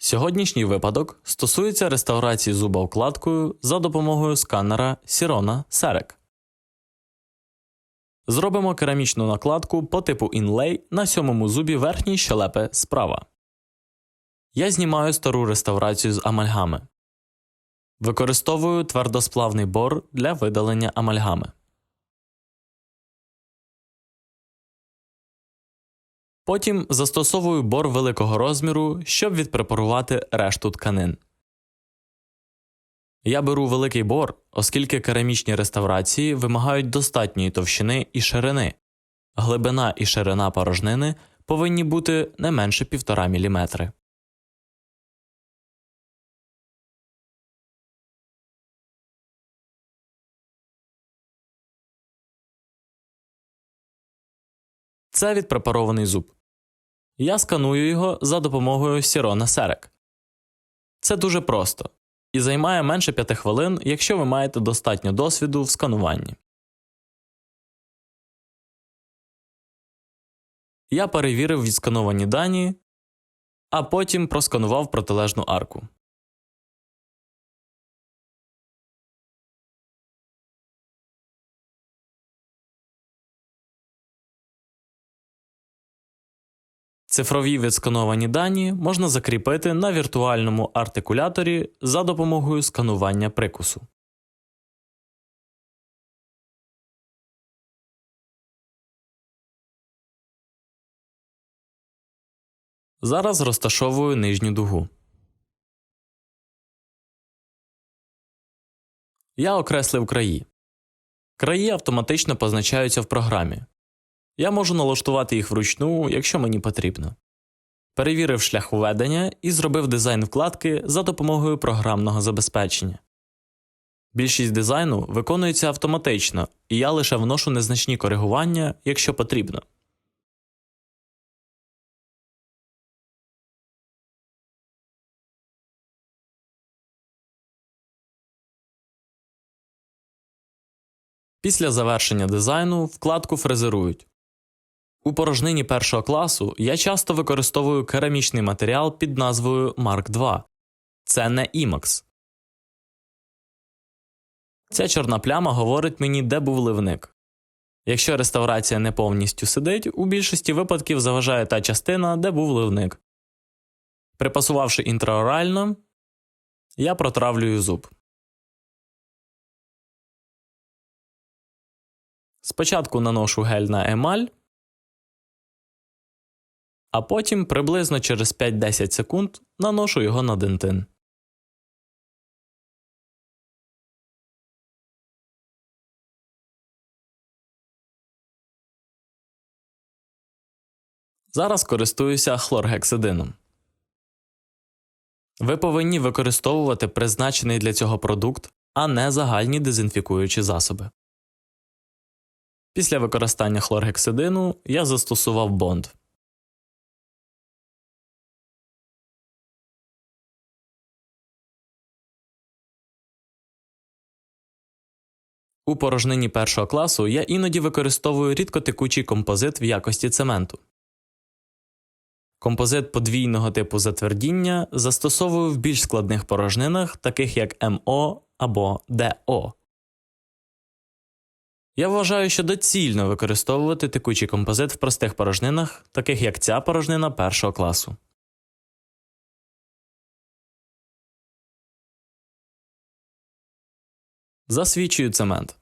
Сьогоднішній випадок стосується реставрації зуба вкладкою за допомогою сканера Sirona Serec. Зробимо керамічну накладку по типу Inlay на сьомому зубі верхньої щелепи справа. Я знімаю стару реставрацію з амальгами. Використовую твердосплавний бор для видалення амальгами. Потім застосовую бор великого розміру, щоб відпрепарувати решту тканин. Я беру великий бор, оскільки керамічні реставрації вимагають достатньої товщини і ширини. Глибина і ширина порожнини повинні бути не менше 1,5 мм. Це відпрепарований зуб. Я сканую його за допомогою Сірона Серек. Це дуже просто і займає менше 5 хвилин, якщо ви маєте достатньо досвіду в скануванні. Я перевірив відскановані дані, а потім просканував протилежну арку. Цифрові відскановані дані можна закріпити на віртуальному артикуляторі за допомогою сканування прикусу. Зараз розташовую нижню дугу. Я окреслив краї. Краї автоматично позначаються в програмі. Я можу налаштувати їх вручну, якщо мені потрібно. Перевірив шлях введення і зробив дизайн вкладки за допомогою програмного забезпечення. Більшість дизайну виконується автоматично, і я лише вношу незначні коригування, якщо потрібно. Після завершення дизайну вкладку фрезерують. У порожнині першого класу я часто використовую керамічний матеріал під назвою Mark II. Це не IMAX. Ця чорна пляма говорить мені, де був ливник. Якщо реставрація не повністю сидить, у більшості випадків заважає та частина, де був ливник. Припасувавши інтраорально, я протравлюю зуб. Спочатку наношу гель на емаль, а потім приблизно через 5-10 секунд наношу його на дентин. Зараз користуюся хлоргексидином. Ви повинні використовувати призначений для цього продукт, а не загальні дезінфікуючі засоби. Після використання хлоргексидину я застосував бонд. У порожнині першого класу я іноді використовую рідкотекучий композит в якості цементу. Композит подвійного типу затвердіння застосовую в більш складних порожнинах, таких як МО або ДО. Я вважаю, що доцільно використовувати текучий композит в простих порожнинах, таких як ця порожнина першого класу. Засвічую цемент.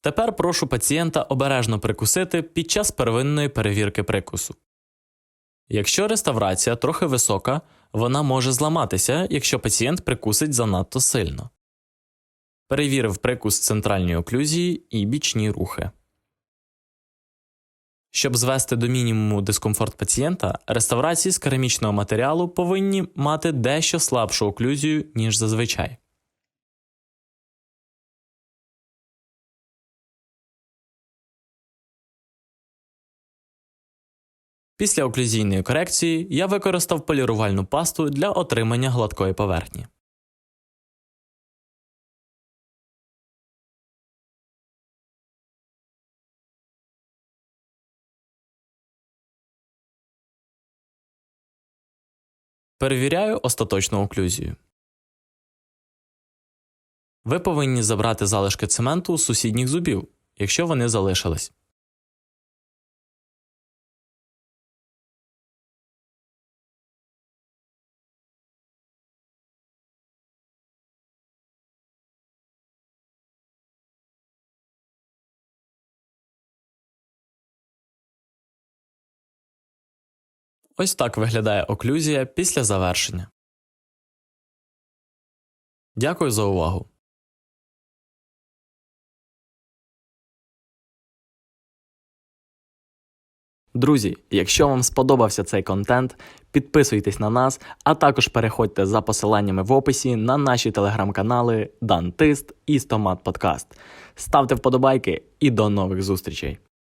Тепер прошу пацієнта обережно прикусити під час первинної перевірки прикусу. Якщо реставрація трохи висока, вона може зламатися, якщо пацієнт прикусить занадто сильно. Перевірив прикус центральної оклюзії і бічні рухи. Щоб звести до мінімуму дискомфорт пацієнта, реставрації з керамічного матеріалу повинні мати дещо слабшу оклюзію, ніж зазвичай. Після оклюзійної корекції я використав полірувальну пасту для отримання гладкої поверхні. Перевіряю остаточну оклюзію. Ви повинні забрати залишки цементу з сусідніх зубів, якщо вони залишились. Ось так виглядає оклюзія після завершення. Дякую за увагу. Друзі, якщо вам сподобався цей контент, підписуйтесь на нас, а також переходьте за посиланнями в описі на наші телеграм-канали Дантист і Стомат Подкаст. Ставте вподобайки і до нових зустрічей!